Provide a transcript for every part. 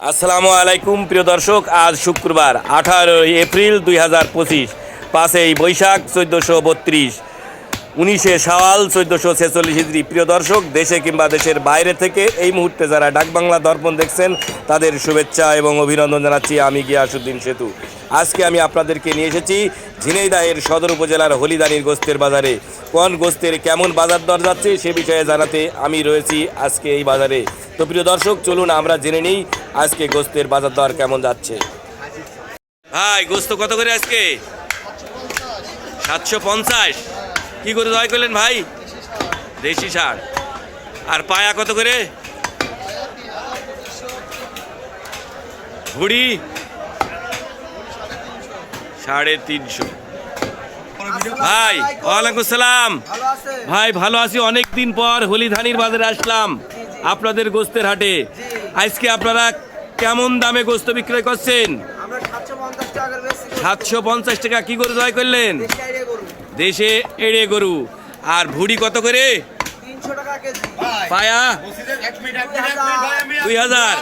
আসসালামু আলাইকুম, প্রিয় দর্শক, আজ শুক্রবার, আঠারোই এপ্রিল দুই হাজার পঁচিশ, পাঁচই বৈশাখ চোদ্দোশো বত্রিশ, উনিশে সাওয়াল চোদ্দোশো ছেচল্লিশ ইদ্রি প্রিয় দর্শক, দেশে কিংবা দেশের বাইরে থেকে এই মুহূর্তে যারা ডাকবাংলা দর্পণ দেখছেন, তাদের শুভেচ্ছা এবং অভিনন্দন জানাচ্ছি আমি গিয়াসুদ্দিন সেতু। আজকে আমি আপনাদেরকে নিয়ে এসেছি ঝিনাইদাহের সদর উপজেলার হলিদানির গোস্তের বাজারে। কোন গোস্তের কেমন বাজার দর যাচ্ছে সে বিষয়ে জানাতে আমি রয়েছি আজকে এই বাজারে। তো প্রিয় দর্শক, চলুন আমরা জেনে নিই আজকে গোস্তের বাজার দর কেমন যাচ্ছে? ভাই, গোস্ত কত করে আজকে? সাতশো পঞ্চাশ। কি করে দয় করলেন ভাই? দেশি সার। আর পায়া কত করে? ঘুড়ি সাড়ে তিনশো। ভাই, ওয়ালাইকুম সালাম। ভাই, ভালো আছি। অনেক দিন পর হলিধানির বাজারে আসলাম। আপনাদের গোস্তের হাটে। আজকে আপনারা কেমন দামে গোস্ত বিক্রয় করছেন সাতশো পঞ্চাশ টাকা কি করে জয় করলেন দেশে এড়ে গরু আর ভুড়ি কত করে পায়া দুই হাজার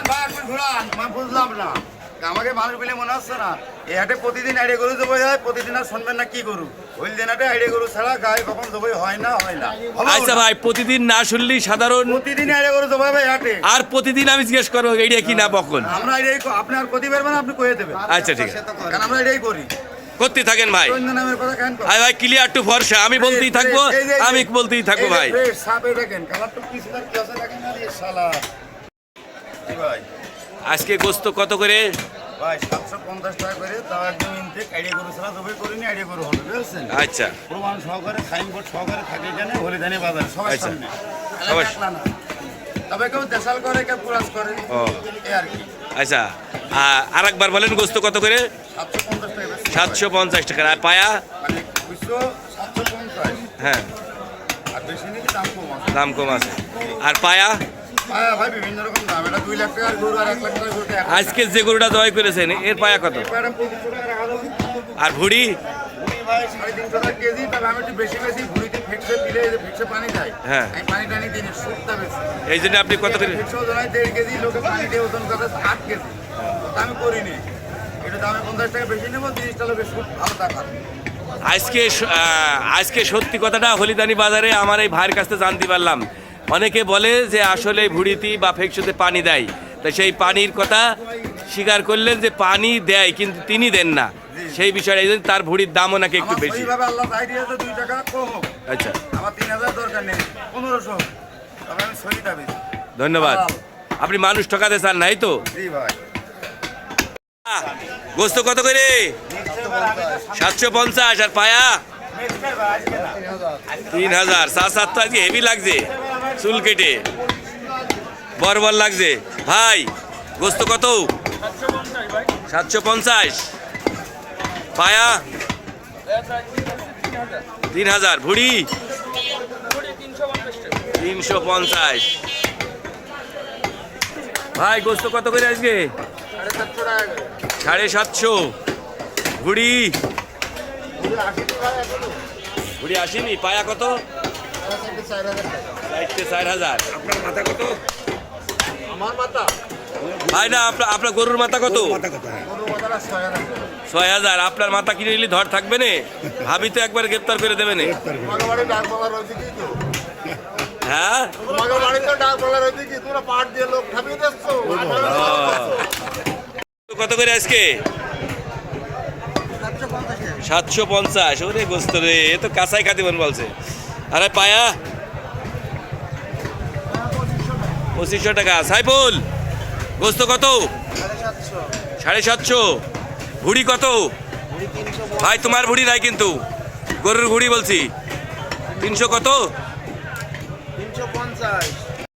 আমাকে মানুষ বলে মনে হচ্ছে না। এই হাটে প্রতিদিন আইডিয়া গরু জবাই হয় প্রতিদিন আর শুনবেন না কি গরু। ওই দিন হাটে আইডিয়া গরু ছাড়া গায়ে কখন জবাই হয় না হয় না। আচ্ছা ভাই প্রতিদিন না শুনলেই সাধারণ প্রতিদিন আইডিয়া গরু জবাই হয় হাটে। আর প্রতিদিন আমি জিজ্ঞেস করব এইটা কি না বকন? আমরা এটাই আপনি আর প্রতি পারবেন আপনি কয়ে দেবেন। আচ্ছা ঠিক আছে। কারণ আমরা এটাই করি। করতে থাকেন ভাই। আই ভাই ক্লিয়ার টু ফর্সা আমি বলতেই থাকব আমি বলতেই থাকব ভাই? আজকে গোস্ত কত করে? ভাই সাতশো পঞ্চাশ টাকা করে তাও একদম ইনটেক আইডিয়া গরু ছাড়া জবাই করিনি আইডিয়া গরু হবে বুঝছেন? আচ্ছা। প্রমাণ সহকারে সাইনবোর্ড সহকারে থাকে এখানে হলিদানি বাজার সবাই আচ্ছা। সামনে। তবে কেউ দেশাল করে কেউ পুরাজ করে ও। এই আর কি। আচ্ছা আর একবার বলেন গোস্ত কত করে? সাতশো পঞ্চাশ টাকা আর পায়া? মানে হ্যাঁ। আর বেশি নিলে দাম কম আছে। আর পায়া? ভাই বিভিন্ন রকম দাম। এটা দুই লাখ টাকার গরু আর এক লাখ টাকার আজকে যে গরুটা জয় করেছেন এর পায়া কত। আর ভুড়ি? বেশি বেশি এই হ্যাঁ। বেশি। এই জন্য আপনি কত করে আমি করিনি। এটা দামে পঞ্চাশ টাকা বেশি নেব ভালো টাকা। আজকে আজকে সত্যি কথাটা হলিদানি বাজারে আমার এই ভাইয়ের কাছ থেকে জানতে পারলাম। অনেকে বলে যে আসলে ভুড়িতে বা ফেকসুতে পানি দেয়। তা সেই পানির কথা স্বীকার করলেন যে পানি দেয় কিন্তু তিনি দেন না। সেই বিষয়ে এই তার ভুড়ির দামও নাকি একটু বেশি। আচ্ছা। ধন্যবাদ। আপনি মানুষ ঠকাতে চান নাই তো? গোস্ত কত করে? সাতশো পঞ্চাশ। আর পায়া? তিন হাজার। সাত সাত তো আজকে হেভি লাগছে। চুল কেটে। বরবর লাগছে। ভাই, গোস্ত কত? সাতশো পঞ্চাশ। পায়া? তিন হাজার ভুড়ি? তিনশো পঞ্চাশ। ভাই, গোস্ত কত করে আজকে? সাড়ে সাতশো। ভুড়ি? ঘুড়ি আসেনি পায়া কত? চারটে চার হাজার। আপনার মাথা কত? আমার মাথা? ভাই না আপনার আপনার গরুর মাথা কত? ছয় হাজার। আপনার মাথা কিনে নিলে ধর থাকবে না? ভাবি তো একবার গ্রেপ্তার করে দেবে না। তোমাকে বাড়ি ডাক বলার রয়েছে কি তো? হ্যাঁ? কত করে আজকে? সাতশো পঞ্চাশ। টাকা সাতশো পঞ্চাশ। ওরে গোস্ত রে এ তো কাঁচাই খাতে বলছে। আরে পায়া। পঁচিশশো টাকা। সাইফুল, গোস্ত কত? সাড়ে সাতশো। ভুড়ি কত? ভাই, তোমার ভুড়ি নাই কিন্তু। গরুর ভুড়ি বলছি। তিনশো কত? তিনশো পঞ্চাশ।